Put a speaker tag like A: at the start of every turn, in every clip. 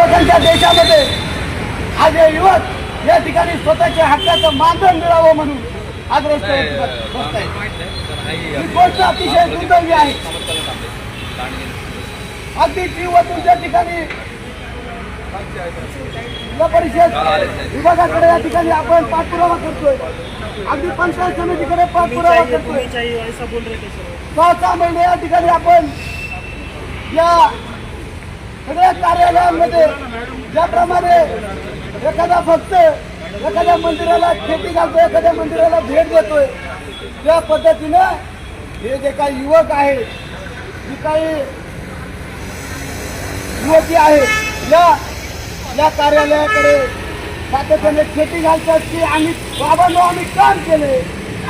A: युवकांच्या देशामध्ये आज हे युवक या ठिकाणी स्वतःच्या हक्काचं मानधन मिळावं म्हणून आज रस्त्यावर बसत आहेत. ही गोष्ट अतिशय दुर्दैवी आहे. अगदी जीव तुमच्या ठिकाणी जिल्हा परिषद विभागाकडे या ठिकाणी आपण पाठपुरावा करतोय अगदी पंचायत समितीकडे पाठपुरावा करतोय. सहा सहा महिने या ठिकाणी आपण या सगळ्या कार्यालयामध्ये ज्याप्रमाणे एखादा फक्त एखाद्या मंदिराला खेती घालतो एखाद्या मंदिराला भेट देतोय त्या पद्धतीनं हे जे काही युवक आहे जी काही युवती आहे या या कार्यालयाकडे सातत्याने खेती घालतात की आम्ही बाबांनो आम्ही काम केले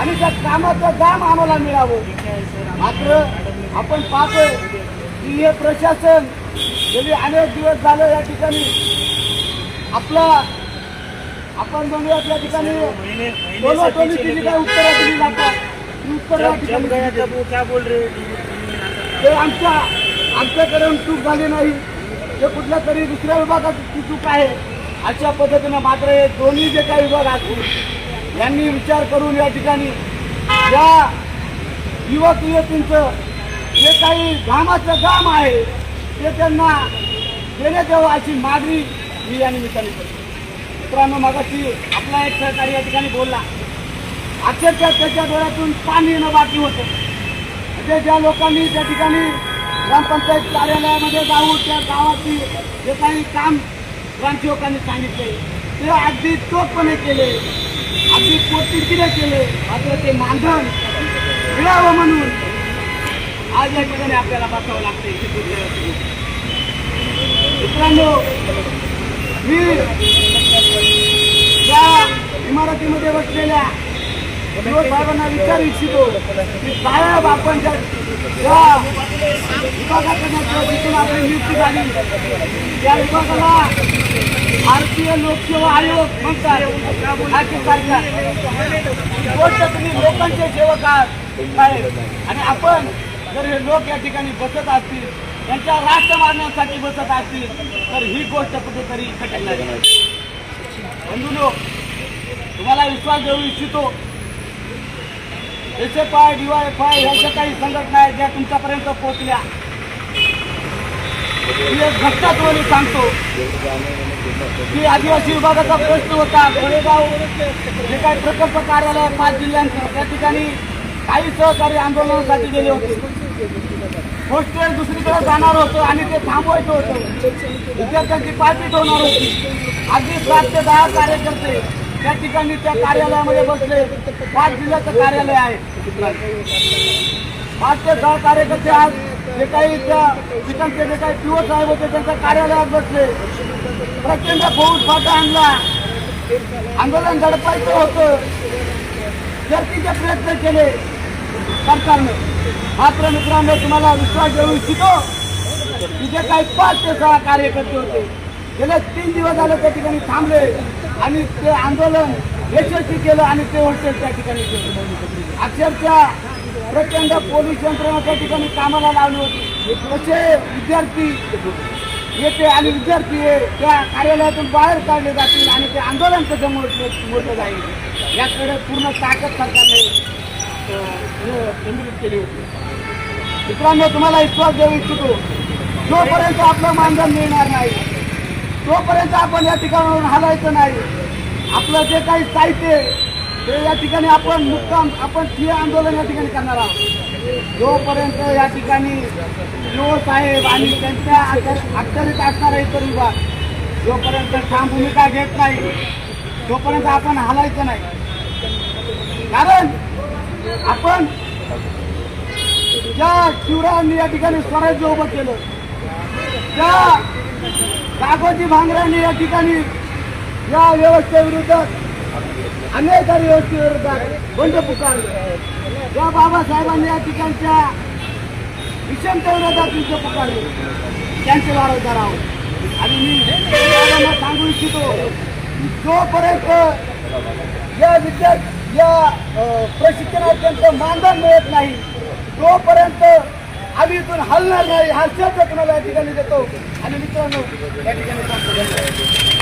A: आणि त्या कामाचं दाम आम्हाला मिळावं. मात्र आपण पाहतोय की हे प्रशासन गेली अनेक दिवस झालं या ठिकाणी. आपला आपण म्हणूयात या ठिकाणी. टोलीची जी काही उत्तरं दिली जातात ती उत्तरं या ठिकाणी.
B: क्या
A: ते आमच्या आमच्याकडून चूक झाली नाही. ते कुठल्या तरी दुसऱ्या विभागाची चूक आहे. अशा पद्धतीनं मात्र हे दोन्ही जे काही विभाग असतील यांनी विचार करून या ठिकाणी या युवक युवतींचं जे काही घामाचं काम आहे ते त्यांना देण्यात यावं अशी मागणी मी या निमित्ताने करतो. मित्रांनो मगाशी आपला एक सहकारी या ठिकाणी बोलला अक्षरशः त्याच्या डोळ्यातून पाणी येणं बाकी होतं. म्हणजे ज्या लोकांनी त्या ठिकाणी ग्रामपंचायत कार्यालयामध्ये जाऊन त्या गावाची जे काही काम ग्रामसेवकांनी सांगितले ते अगदी चोखपणे केले अगदी पोटतिडकीने केले मात्र ते मानधन मिळावं म्हणून आज या ठिकाणी आपल्याला बसावं लागते मित्रांनो मी या इमारतीमध्ये बसलेल्या युवक साहेबांना विचारू इच्छितो की साहेब आपण ज्या विभागाकडनं किंवा जिथून आपली नियुक्ती झाली त्या विभागाला भारतीय लोकसेवा आयोग म्हणतात नाशिकसारख्या ही तुम्ही लोकांचे सेवक आहात आणि आपण जर हे लोक या ठिकाणी बसत असतील त्यांच्या राष्ट्र मारण्यासाठी बसत असतील तर ही गोष्ट कुठेतरी खटकला लोक तुम्हाला विश्वास देऊ इच्छितो. S F I D Y F I ह्या काही संघटना आहेत ज्या तुमच्यापर्यंत पोहोचल्या मी एक सांगतो. की आदिवासी विभागाचा प्रश्न होता गोळेगाव जे काही प्रकल्प कार्यालय पाच जिल्ह्यांचं. त्या ठिकाणी काही सहकारी आंदोलनासाठी गेले होते. होस्टेल दुसरीकडे जाणार होतं आणि ते थांबवायचं होतं. विद्यार्थ्यांची पार्टी ठेवणार होती. अगदी सात ते दहा कार्यकर्ते त्या ठिकाणी त्या कार्यालयामध्ये बसले. पाच जिल्ह्याचं कार्यालय आहे. पाच ते दहा कार्यकर्ते आज जे काही त्या ठिकाणचे जे काही पीओ साहेब होते त्यांच्या कार्यालयात बसले. प्रचंड पाऊस फाटा आणला. आंदोलन झडपायचं होतं. शर्तीचे प्रयत्न केले सरकारने. मात्र मित्रांनो तुम्हाला विश्वास देऊ इच्छितो की जे काही पाच ते सहा कार्यकर्ते होते गेले तीन दिवस झाले त्या ठिकाणी थांबले आणि ते आंदोलन यशस्वी केलं आणि ते हॉस्टेल त्या ठिकाणी. केलं अक्षरशः प्रचंड पोलीस यंत्रणा त्या ठिकाणी कामाला लावली होती. तसे विद्यार्थी येते आणि विद्यार्थी त्या कार्यालयातून बाहेर काढले जातील आणि ते आंदोलन कसं मोठं मोठं जाईल. याकडे पूर्ण ताकद सरकारने केंद्रित केली होती मित्रांनो तुम्हाला विश्वास देऊ इच्छितो. जोपर्यंत आपलं मानधन मिळणार नाही तोपर्यंत आपण या ठिकाणावरून हलायचं नाही. आपलं जे काही साहित्य ते या ठिकाणी आपण मुक्काम आपण ठिय आंदोलन या ठिकाणी करणार आहोत. जोपर्यंत या ठिकाणी जो साहेब आणि त्यांच्या अक्षरित असणारा इतर विभाग जोपर्यंत ठाम भूमिका घेत नाही तोपर्यंत आपण हलायचं नाही. कारण आपण ज्या शिवरायांनी या ठिकाणी स्वराज्य उभं केलं त्या कागोजी भांगऱ्यांनी या ठिकाणी या व्यवस्थेविरुद्ध अनेक व्यवस्थेविरोधात बंड पुकारले. या बाबासाहेबांनी या ठिकाणच्या विषमच्या विरोधात युद्ध पुकारले. त्यांचे वारसदार आहोत आणि मी सांगू इच्छितो जोपर्यंत या विद्यार्थी या अ, प्रशिक्षणार्थ्यांचं मानधन मिळत नाही. तोपर्यंत आम्ही इथून हलणार नाही. हा शब्द तुम्हाला या ठिकाणी देतो आणि मित्रांनो या ठिकाणी